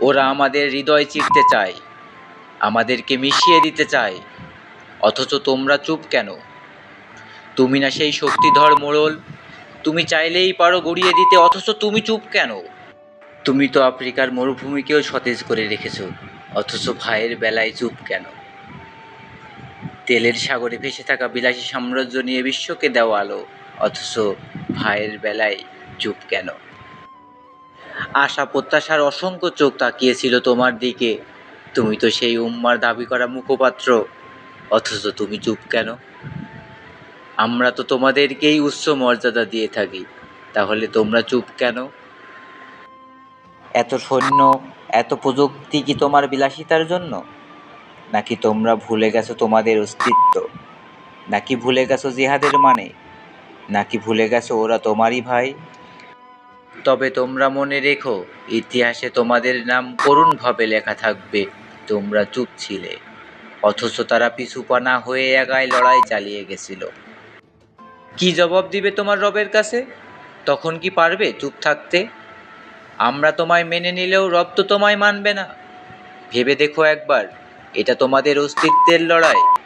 ওরা আমাদের হৃদয় চিরতে চায়, আমাদেরকে মিশিয়ে দিতে চায়। অথচ তোমরা চুপ কেন? তুমি না সেই শক্তিধর মোড়ল, তুমি চাইলেই পারো গড়িয়ে দিতে, অথচ তুমি চুপ কেন? তুমি তো আফ্রিকার মরুভূমিকেও সতেজ করে রেখেছো, অথচ ভাইয়ের বেলায় চুপ কেন? তেলের সাগরে ভেসে থাকা বিলাসী সাম্রাজ্য নিয়ে বিশ্বকে দেওয়া আলো, অথচ ভাইয়ের বেলায় চুপ কেন? আশা, প্রত্যাশার অসংখ্য চোখ তাকিয়েছিল তোমার দিকে। তুমি তো সেই উম্মার দাবি করা মুখপাত্র। অথচ তুমি চুপ কেন? আমরা তো তোমাদেরকেই উচ্চ মর্যাদা দিয়ে থাকি। তাহলে তোমরা চুপ কেন? এত সৈন্য, এত প্রযুক্তি কি তোমার বিলাসিতার জন্য? নাকি তোমরা ভুলে গেছো তোমাদের অস্তিত্ব? নাকি ভুলে গেছো জিহাদের মানে? নাকি ভুলে গেছো ওরা তোমারই ভাই? তবে তোমরা মনে রেখো, ইতিহাসে তোমাদের নাম করুণভাবে লেখা থাকবে, তোমরা চুপ ছিলে। অথচ তারা পিছুপা না হয়ে একাই লড়াই চালিয়ে গেছিল। কি জবাব দিবে তোমার রবের কাছে? তখন কি পারবে চুপ থাকতে? আমরা তোমায় মেনে নিলেও রব তো তোমায় মানবে না। ভেবে দেখো একবার, এটা তোমাদের অস্তিত্বের লড়াই।